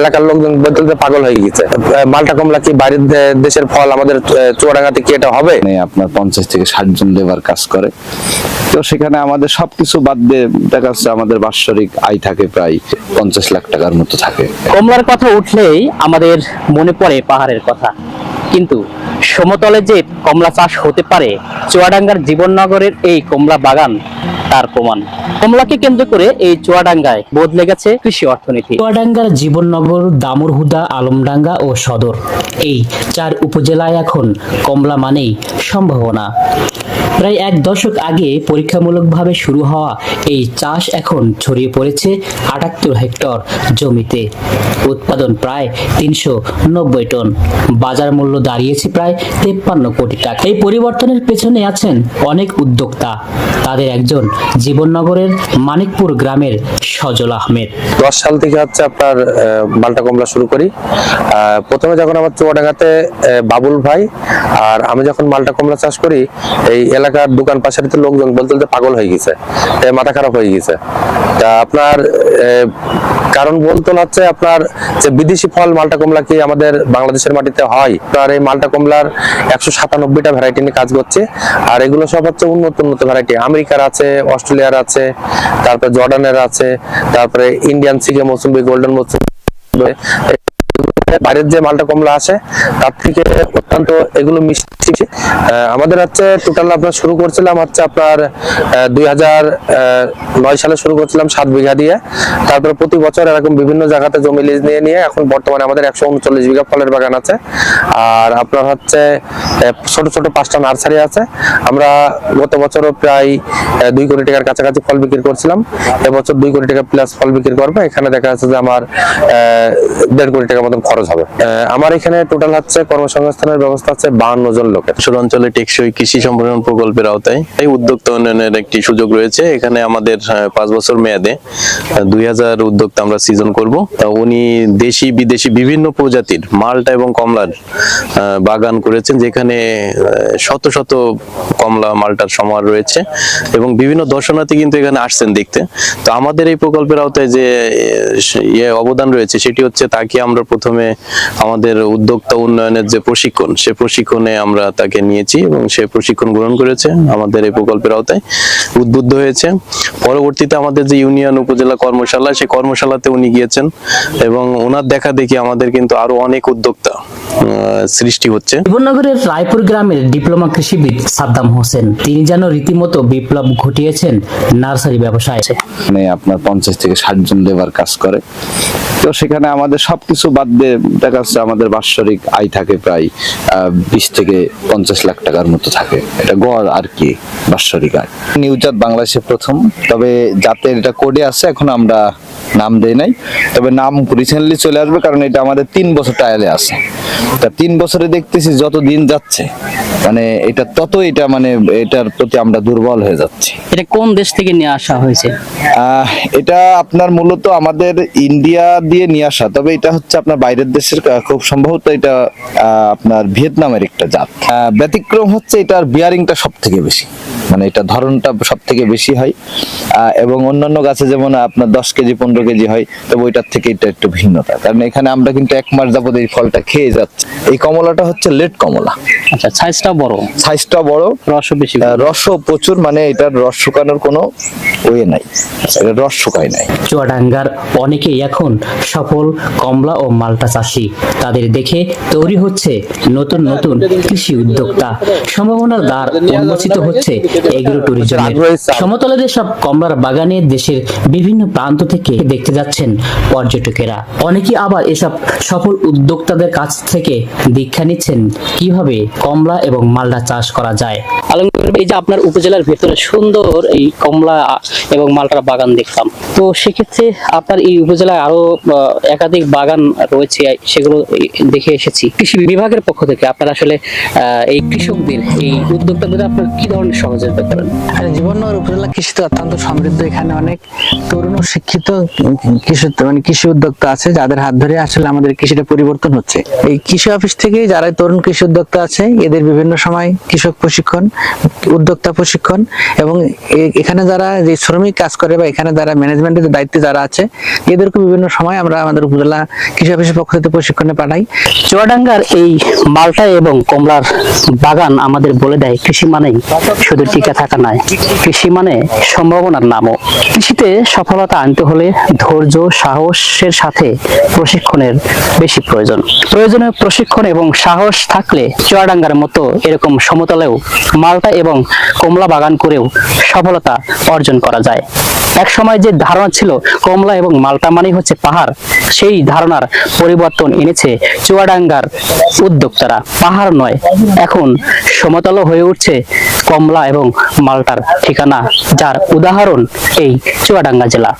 এলাকার লোকজন বলতে পাগল হয়ে গেছে। মালটা কমলা কি বাইরের দেশের ফল আমাদের চুয়াডাঙ্গাতে কি এটা হবে? আপনার পঞ্চাশ থেকে ষাট জন লেবার কাজ করে। তো সেখানে আমাদের সবকিছু বাদ দিয়ে দেখা যাচ্ছে আমাদের বাৎসরিক আয় থাকে প্রায় পঞ্চাশ লাখ টাকার মতো থাকে। কমলার কথা উঠলেই আমাদের মনে পড়ে পাহাড়ের কথা। কিন্তু সমতলে যে কমলা চাষ হতে পারে চুয়াডাঙ্গার জীবননগরের এই কমলা বাগান তার প্রমাণ। কমলাকে কেন্দ্র করে এই চুয়াডাঙ্গায় বদলে গেছে কৃষি অর্থনীতি। চুয়াডাঙ্গার জীবননগর, দামুরহুদা, আলমডাঙ্গা ও সদর। এই চার উপজেলায় এখন কমলা মানেই সম্ভাবনা। প্রায় এক দশক আগে পরীক্ষামূলকভাবে শুরু হওয়া এই চাষ এখন ছড়িয়ে পড়েছে আটাত্তর হেক্টর জমিতে। উৎপাদন প্রায় তিনশো নব্বই টন। বাজার মূল্য দাঁড়িয়েছে প্রায় তেপ্পান্ন কোটি টাকা। এই পরিবর্তনের পেছনে আছেন অনেক উদ্যোক্তা। তাদের একজন জীবননগরের মানিকপুর গ্রামের সজল আহমেদ। দশ সাল থেকে হচ্ছে আপনার মালটা কমলা শুরু করি। প্রথমে যখন আমার চুয়াডাঙ্গাতে বাবুল ভাই আর আমি যখন মালটা কমলা চাষ করি, এই এলাকার দোকান পাশের লোকজন বলতে বলতে পাগল হয়ে গেছে। মাথা খারাপ হয়ে গেছে। তা আপনার কারণ বলতে হচ্ছে আপনার যে বিদেশি ফল মালটা কমলা কি আমাদের বাংলাদেশের মাটিতে হয়? আপনার এই মালটা কমলার একশো সাতানব্বইটা ভ্যারাইটি নিয়ে কাজ করছে। আর এগুলো সব হচ্ছে উন্নত উন্নত ভ্যারাইটি আমেরিকার আছে, অস্ট্রেলিয়ার আছে, তারপরে জর্ডানের আছে, তারপরে ইন্ডিয়ান সিকে মৌসুমি, গোল্ডেন মৌসুমি বাইরের যে মালটা কমলা আসে তার থেকে অত্যন্ত এগুলো মিষ্টি। আমাদের হচ্ছে টোটাল আপনার শুরু করছিলাম হচ্ছে আপনার দুই হাজার নয় সালে শুরু করছিলাম সাত বিঘা দিয়ে। তারপরে প্রতি বছর এরকম বিভিন্ন জায়গাতে জমি লিজ নিয়ে নিয়ে এখন বর্তমানে আমাদের একশো উনচল্লিশ বিঘা ফলের বাগান আছে। আর আপনার হচ্ছে ছোট ছোট পাঁচটা নার্সারি আছে। আমরা গত বছরও প্রায় দুই কোটি টাকার কাছাকাছি ফল বিক্রি করছিলাম। এবছর দুই কোটি টাকা প্লাস ফল বিক্রি করবে। এখানে দেখা যাচ্ছে যে আমার দেড় কোটি টাকার মতন খরচ হবে। আমার এখানে টোটাল হচ্ছে কর্মসংস্থানের ব্যবস্থা আছে বাহান্ন জন লোকের। অঞ্চলে টেকসই কৃষি সম্প্রসারণ প্রকল্পের আওতায় এই উদ্যোক্তা উন্নয়নের একটি সুযোগ রয়েছে। এখানে আমাদের পাঁচ বছর মেয়াদে দুই হাজার উদ্যোক্তা আমরা সিজন করব। তা উনি দেশি বিদেশি বিভিন্ন প্রজাতির মালটা এবং কমলার বাগান করেছেন যেখানে শত শত কমলা মালটার সমাহার রয়েছে এবং বিভিন্ন দর্শনার্থী কিন্তু এখানে আসছেন দেখতে। তো আমাদের এই প্রকল্পের আওতায় যে ইয়ে অবদান রয়েছে সেটি হচ্ছে তাকে আমরা প্রথমে আমাদের উদ্যোক্তা উন্নয়নের যে প্রশিক্ষণ সে প্রশিক্ষণে আমরা তাকে নিয়েছি এবং সে প্রশিক্ষণ গ্রহণ করেছে আমাদের এই প্রকল্পের আওতায় উদ্বুদ্ধ হয়েছে। পরবর্তীতে আমাদের যে ইউনিয়ন উপজেলা কর্মশালা সেই কর্মশালাতে উনি গিয়েছেন এবং ওনার দেখা দেখি আমাদের কিন্তু আরও অনেক উদ্যোক্তা আহ, সৃষ্টি হচ্ছে। জীবননগরের রায়পুর গ্রামের ডিপ্লোমা কৃষিবিদ সাদ্দাম হোসেন তিনি যেন রীতিমতো বিপ্লব ঘটিয়েছেন নার্সারি ব্যবসায়। এখানে আপনার পঞ্চাশ থেকে ষাট জন লেবার কাজ করে। তো সেখানে আমাদের সবকিছু বাদ দিয়ে দেখা যাচ্ছে আমাদের বাৎসরিক আয় থাকে প্রায় বিশ থেকে পঞ্চাশ লাখ টাকার মতো থাকে। এটা গড় আর কি, বাৎসরিক আয়। নিউজাত বাংলাদেশে প্রথম, তবে যাতে এটা কোডে আছে, এখন আমরা নাম দেই নাই। তবে নাম রিসেন্টলি চলে আসবে কারণ এটা আমাদের তিন বছর ট্রায়ালে আছে। তা তিন বছরে দেখতেছি যত দিন যাচ্ছে মানে এটা তত এটা মানে এটার প্রতি আমরা দুর্বল হয়ে যাচ্ছি। এটা কোন দেশ থেকে নিয়ে আসা হয়েছে? এটা আপনার মূলত আমাদের ইন্ডিয়া দিয়ে নিয়ে আসা তবে এটা হচ্ছে আপনার বাইরের দেশের খুব সম্ভবত এটা আপনার ভিয়েতনামের একটা জাত। ব্যতিক্রম হচ্ছে এটার বিয়ারিংটা সব থেকে বেশি। মানে এটা ধরনটা সব থেকে বেশি হয়। এবং অন্যান্য গাছে যেমন আপনার দশ কেজি, পনেরো কেজি হয়, তবে ওইটার থেকে এটা একটু ভিন্নতা। কারণ এখানে আমরা কিন্তু এক মাস যাবত এই ফলটা খেয়ে যাচ্ছি। এই কমলাটা হচ্ছে লেট কমলা। আচ্ছা সাইজটা বড়? সাইজটা বড়। রসও বেশি রসও প্রচুর মানে এটার রস শুকানোর কোনো ওয়ে নাই। এটা রস শুকায় নাই। চুয়াডাঙ্গার অনেকেই এখন সফল কমলা ও মাল্টা চাষি। তাদের দেখে তৈরি হচ্ছে নতুন নতুন কৃষি উদ্যোক্তা। সম্ভাবনার দ্বার উন্মোচিত হচ্ছে এগ্রো ট্যুরিজমের সমতলের সব কমলার বাগানে দেশের বিভিন্ন প্রান্ত থেকে দেখতে যাচ্ছেন পর্যটকেরা। অনেকেই আবার এসব সফল উদ্যোক্তাদের কাছ থেকে দীক্ষা নিচ্ছেন। কীভাবে কমলা এবং মালটা চাষ করা যায়। আলমগীর এই যে আপনার উপজেলার ভেতরে সুন্দর এই কমলা এবং মালটার বাগান দেখলাম। তো সেক্ষেত্রে আপনার এই উপজেলায় আরও আহ, একাধিক বাগান রয়েছে সেগুলো দেখে এসেছি। কৃষি বিভাগের পক্ষ থেকে আপনারা আসলে এই কৃষকদের এই উদ্যোক্তাদের আপনার কি ধরনের সহযোগিতা করেন? জীবননগর উপজেলা কৃষি তো অত্যন্ত সমৃদ্ধ এখানে অনেক তরুণ ও শিক্ষিত কৃষি মানে কৃষি উদ্যোক্তা আছে যাদের হাত ধরে আসলে আমাদের কৃষিটা পরিবর্তন হচ্ছে। এই কৃষি অফিস থেকে যারা তরুণ কৃষি উদ্যোক্তা আছে এদের বিভিন্ন সময় কৃষক প্রশিক্ষণ, উদ্যোক্তা প্রশিক্ষণ এবং এখানে যারা যে শ্রমিক কাজ করে বা এখানে যারা ম্যানেজমেন্টের দায়িত্বে যারা আছে, এদেরকে বিভিন্ন সময় আমরা আমাদের উপজেলা কৃষি অফিসের পক্ষ থেকে প্রশিক্ষণে পাঠাই। চুয়াডাঙ্গার এই মালটা এবং কমলার বাগান আমাদের বলে দেয়, কৃষি মানেই শুধু টিকে থাকা নয়, কৃষি মানে সম্ভাবনার নামও। কৃষিতে সফলতা আনতে হলে ধৈর্য, সাহসের সাথে প্রশিক্ষণের বেশি প্রয়োজন। প্রয়োজনীয় প্রশিক্ষণ এবং সাহস থাকলে চুয়াডাঙ্গার মতো এরকম সমতলেও মালটা এবং কমলা বাগান করেও সফলতা অর্জন করা যায়। এক সময় যে ধারণা ছিল কমলা এবং মালটা মানেই হচ্ছে পাহাড়, সেই ধারণার পরিবর্তন এনেছে চুয়াডাঙ্গার উদ্যোক্তারা। পাহাড় নয়, এখন সমতল হয়ে উঠছে কমলা এবং মালটার ঠিকানা। যার উদাহরণ এই চুয়াডাঙ্গা জেলা।